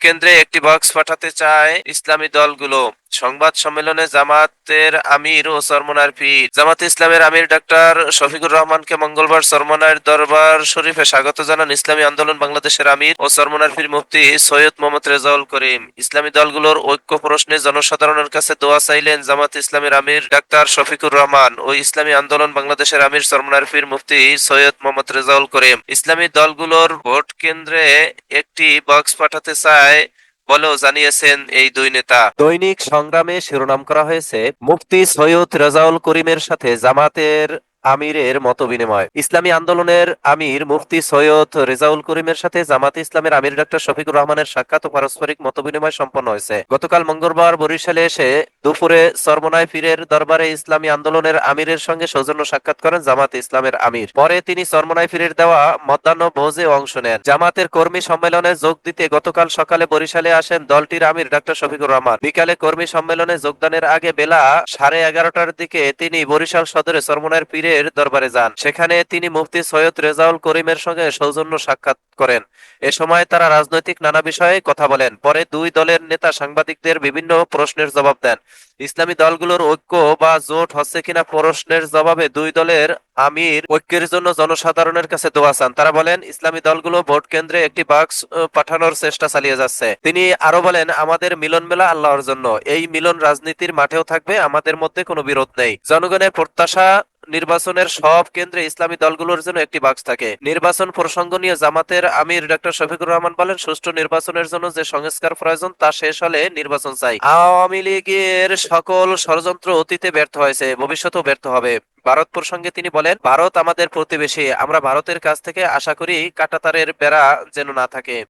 কেন্দ্রে একটি বক্স পাঠাতে চায় ইসলামী দলগুলো। সংবাদ সম্মেলনে জামাতের আমির ও সরমনার পীর। জামাতে ইসলামের আমির ডাক্তার শফিকুর রহমানকে মঙ্গলবার সরমনার দরবার শরীফে স্বাগত জানান ইসলামী আন্দোলন বাংলাদেশের আমির ও সরমনার পীর মুফতি সৈয়দ মোহাম্মদ রেজাউল করিম। ইসলামী দলগুলোর ঐক্য প্রশ্নে জনসাধারণের কাছে দোয়া চাইলেন জামাত ইসলামের আমির ডাক্তার শফিকুর রহমান ও ইসলামী আন্দোলন বাংলাদেশের আমির সরমনার পীর মুফতি সৈয়দ মোহাম্মদ রেজাউল করিম। ইসলামী দলগুলোর ভোট কেন্দ্রে একটি বক্স পাঠাতে চায় বলেও জানিয়েছেন এই দুই নেতা। দৈনিক সংগ্রামে শিরোনাম করা হয়েছে, মুফতি সৈয়দ রেজাউল করিমের সাথে জামাতের আমিরের মত বিনিময় ইসলামী আন্দোলনের আমির মুফতি সৈয়দ রেজাউল করিমের সাথে জামাত ইসলামের আমির ডক্টর শফিকুর রহমানের সাক্ষাৎ ও পারস্পরিক মত বিনিময় সম্পন্ন হয়েছে। গতকাল মঙ্গলবার বরিশালে এসে দুপুরে সরমনায় পীরের দরবারে ইসলামী আন্দোলনের আমিরের সঙ্গে সৌজন্য সাক্ষাৎ করেন জামাত ইসলামের আমির। পরে তিনি সরমনায় পীরের দেওয়া মধ্যাহ্ন ভোজে অংশ নেন। জামাতের কর্মী সম্মেলনে যোগ দিতে গতকাল সকালে বরিশালে আসেন দলটির আমির ডাক্তার শফিকুর রহমান। বিকালে কর্মী সম্মেলনে যোগদানের আগে বেলা সাড়ে এগারোটার দিকে তিনি বরিশাল সদরে সরমনায়ের পীরের দরবারে যান। সেখানে তিনি মুফতি সৈয়দ রেজাউল করিমের সঙ্গে সৌজন্য সাক্ষাৎ করেন। এ সময় তারা রাজনৈতিক নানা বিষয়ে কথা বলেন। পরে দুই দলের নেতা সাংবাদিকদের বিভিন্ন প্রশ্নের জবাব দেন। ইসলামী দলগুলোর ঐক্য বা জোট হচ্ছে কিনা প্রশ্নের জবাবে দুই দলের আমির ঐক্যের জন্য জনসাধারণের কাছে দোয়া চান। তারা বলেন, ইসলামী দলগুলো ভোট কেন্দ্রে একটি বাক্স পাঠানোর চেষ্টা চালিয়ে যাচ্ছে। তিনি আরও বলেন, আমাদের মিলন মেলা আল্লাহর জন্য। এই মিলন রাজনীতির মাঠেও থাকবে, আমাদের মধ্যে কোনো বিরোধ নেই। জনগণের প্রত্যাশা নির্বাচনের সব কেন্দ্রে ইসলামী দলগুলোর জন্য একটি বাক্স থাকে। নির্বাচন প্রসঙ্গ নিয়ে জামাতের আমির ডক্টর শফিকুর রহমান বলেন, সুষ্ঠু নির্বাচনের জন্য যে সংস্কার প্রয়োজন, তা শেষ হলে নির্বাচন চাই। আওয়ামী লীগের সকল ষড়যন্ত্র অতীতে ব্যর্থ হয়েছে, ভবিষ্যতেও ব্যর্থ হবে। ভারত প্রসঙ্গে তিনি বলেন, ভারত আমাদের প্রতিবেশী, আমরা ভারতের কাছ থেকে আশা করি কাটাতারের বেড়া যেন না থাকে।